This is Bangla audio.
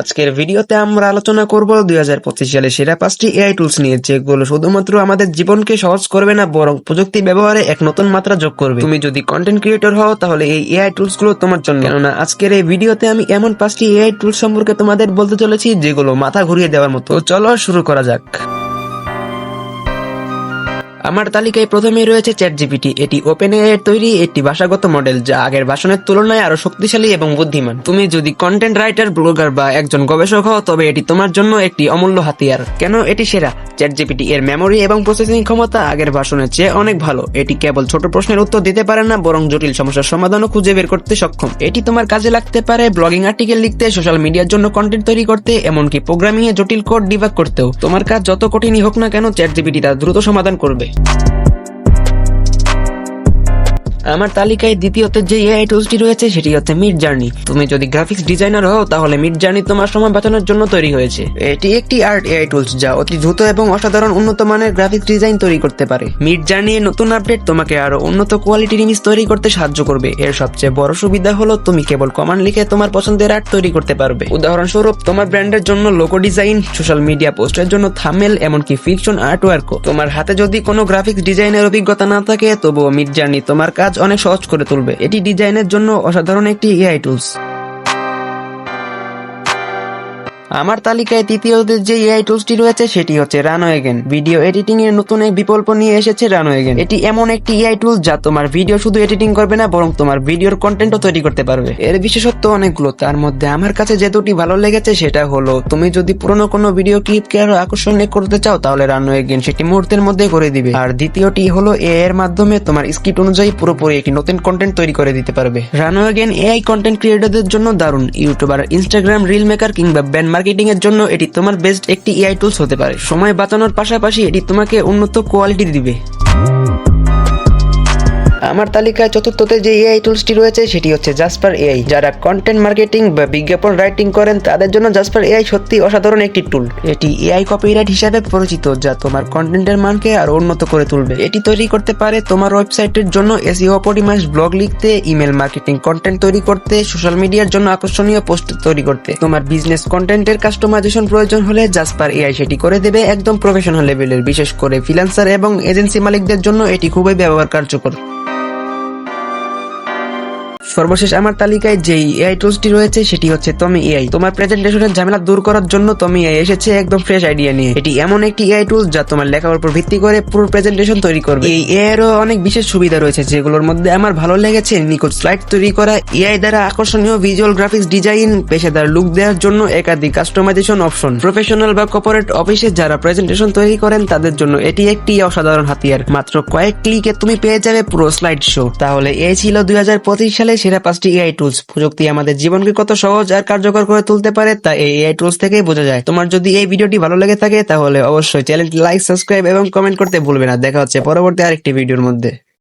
আজকের ভিডিওতে আমরা আলোচনা করব দুই হাজার পঁচিশ সালে সেরা পাঁচটি এআই টুলস নিয়ে, যেগুলো শুধুমাত্র আমাদের জীবনকে সহজ করবে না, বরং প্রযুক্তি ব্যবহারে এক নতুন মাত্রা যোগ করবে। তুমি যদি কন্টেন্ট ক্রিয়েটর হও, তাহলে এই এআই টুলসগুলো তোমার জন্য। কেননা আজকের এই ভিডিওতে আমি এমন পাঁচটি এআই টুলস সম্পর্কে তোমাদের বলতে চলেছি, যেগুলো মাথা ঘুরিয়ে দেওয়ার মতো। চলো শুরু করা যাক। আমার তালিকায় প্রথমে রয়েছে চ্যাট জিপিটি এটি ওপেন এর তৈরি একটি ভাষাগত মডেল, যা আগের ভাষণের তুলনায় আরও শক্তিশালী এবং বুদ্ধিমান। তুমি যদি কন্টেন্ট রাইটার ব্লগার বা একজন গবেষক হও, তবে এটি তোমার জন্য একটি অমূল্য হাতিয়ার। কেন এটি সেরা? চ্যাট জিপিটি এর মেমোরি এবং প্রসেসিং ক্ষমতা আগের ভাষণের চেয়ে অনেক ভালো। এটি কেবল ছোট প্রশ্নের উত্তর দিতে পারে না, বরং জটিল সমস্যার সমাধানও খুঁজে বের করতে সক্ষম। এটি তোমার কাজে লাগতে পারে ব্লগিং আর্টিকেল লিখতে সোশ্যাল মিডিয়ার জন্য কন্টেন্ট তৈরি করতে, এমনকি প্রোগ্রামিং এ জটিল কোড ডিবাগ করতেও। তোমার কাজ যত কঠিনই হোক না কেন চ্যাট জিপিটি তা দ্রুত সমাধান করবে। you আমার তালিকায় দ্বিতীয়তে যে এআই টুলসটি রয়েছে সেটি হচ্ছে মিড জার্নি তুমি যদি গ্রাফিক্স ডিজাইনার হও তাহলে মিড জার্নি তোমার সময় বাঁচানোর জন্য তৈরি হয়েছে। এটি একটি আর্ট এআই টুলস যা অতি দ্রুত এবং অসাধারণ উন্নত মানের গ্রাফিক্স ডিজাইন তৈরি করতে পারে। মিড জার্নি এর নতুন আপডেট তোমাকে আরও উন্নত কোয়ালিটির ইমেজ তৈরি করতে সাহায্য করবে। এর সবচেয়ে বড় সুবিধা হলো তুমি কেবল কমান্ড লিখে তোমার পছন্দের আর্ট তৈরি করতে পারবে। উদাহরণস্বরূপ তোমার ব্র্যান্ডের জন্য লোগো ডিজাইন সোশ্যাল মিডিয়া পোস্টের জন্য থামেল এমনকি ফিকশন আর্ট ওয়ার্কও তোমার হাতে যদি কোনো গ্রাফিক্স ডিজাইনের অভিজ্ঞতা না থাকে তবুও মিড জার্নি তোমার কাজ অনেক সহজ করে তুলবে। এটি ডিজাইনের জন্য অসাধারণ একটি এআই টুলস। আমার তালিকায় তৃতীয়তে যে এআই টুলসটি রয়েছে সেটি হচ্ছে রানো এগেন ভিডিও এডিটিং এর নতুন এক বিকল্প নিয়ে এসেছে রানো এগেন এটি এমন একটি এআই টুল যা তোমার ভিডিও শুধু এডিটিং করবে না, বরং তোমার ভিডিওর কন্টেন্টও তৈরি করতে পারবে। এর বিশেষত্ব অনেকগুলো। তার মধ্যে আমার কাছে যে দুটি ভালো লেগেছে সেটা হলো, তুমি যদি পুরনো কোনো ভিডিও ক্লিপকে আরও আকর্ষণীয় করতে চাও, তাহলে রানো এগেন সেটি মুহূর্তের মধ্যে করে দিবে। আর দ্বিতীয়টি হলো এ এর মাধ্যমে তোমার স্ক্রিপ্ট অনুযায়ী পুরোপুরি একটি নতুন কন্টেন্ট তৈরি করে দিতে পারবে। রানো এগেন এআই কন্টেন্ট ক্রিয়েটরদের জন্য দারুণ। ইউটিউবার ইনস্টাগ্রাম রিল মেকার কিংবা ব্যান্ড মার্কেটিং এর জন্য এটি তোমার বেস্ট একটি এআই টুলস হতে পারে। সময় বাঁচানোর পাশাপাশি এটি তোমাকে উন্নত কোয়ালিটি দিবে। আমার তালিকায় চতুর্থতে যে এআই টুলসটি রয়েছে, সেটি হচ্ছে জাসপার এআই যারা কন্টেন্ট মার্কেটিং বা বিজ্ঞাপন রাইটিং করেন, তাদের জন্য জাসপার এআই সত্যি অসাধারণ একটি টুল এটি এআই কপিরাইট হিসাবে পরিচিত, যা তোমার কন্টেন্টের মানকে আরও উন্নত করে তুলবে। এটি তৈরি করতে পারে তোমার ওয়েবসাইটের জন্য এসইও অপটিমাইজ ব্লগ লিখতে ইমেল মার্কেটিং কন্টেন্ট তৈরি করতে সোশ্যাল মিডিয়ার জন্য আকর্ষণীয় পোস্ট তৈরি করতে। তোমার বিজনেস কন্টেন্টের কাস্টমাইজেশন প্রয়োজন হলে জাসপার এআই সেটি করে দেবে একদম প্রফেশনাল লেভেলের বিশেষ করে ফ্রিল্যান্সার এবং এজেন্সি মালিকদের জন্য এটি খুবই ব্যবহার কার্যকর সর্বশেষ আমার তালিকায় যেই এআই টুলসটি রয়েছে সেটি হচ্ছে তমি এআই তোমার প্রেজেন্টেশনের ঝামেলা দূর করার জন্য তমি এআই এসেছে একদম ফ্রেশ আইডিয়া নিয়ে। এটি এমন একটি এআই টুলস যা তোমার লেখার উপর ভিত্তি করে পুরো প্রেজেন্টেশন তৈরি করবে। এই এআই এরও অনেক বিশেষ সুবিধা রয়েছে যেগুলোর মধ্যে আমার ভালো লেগেছে। নিখুঁত স্লাইড তৈরি করা এআই দ্বারা আকর্ষণীয় ভিজুয়াল গ্রাফিক্স ডিজাইন পেশাদার লুক দেওয়ার জন্য একাধিক কাস্টমাইজেশন অপশন প্রফেশনাল বা কর্পোরেট অফিসে যারা প্রেজেন্টেশন তৈরি করেন, তাদের জন্য এটি একটি অসাধারণ হাতিয়ার। মাত্র কয়েক ক্লিকে তুমি পেয়ে যাবে পুরো স্লাইড শো তাহলে এই ছিল দুই হাজার পঁচিশ সালে সেরা পাঁচটি এআই টুলস প্রযুক্তি আমাদের জীবনকে কত সহজ আর কার্যকর করে তুলতে পারে তা এই এআই টুলস থেকেই বোঝা যায়। তোমার যদি এই ভিডিওটি ভালো লেগে থাকে, তাহলে অবশ্যই চ্যানেলটি লাইক সাবস্ক্রাইব এবং কমেন্ট করতে ভুলবে না। দেখা হচ্ছে পরবর্তী আরেকটি ভিডিওর মধ্যে।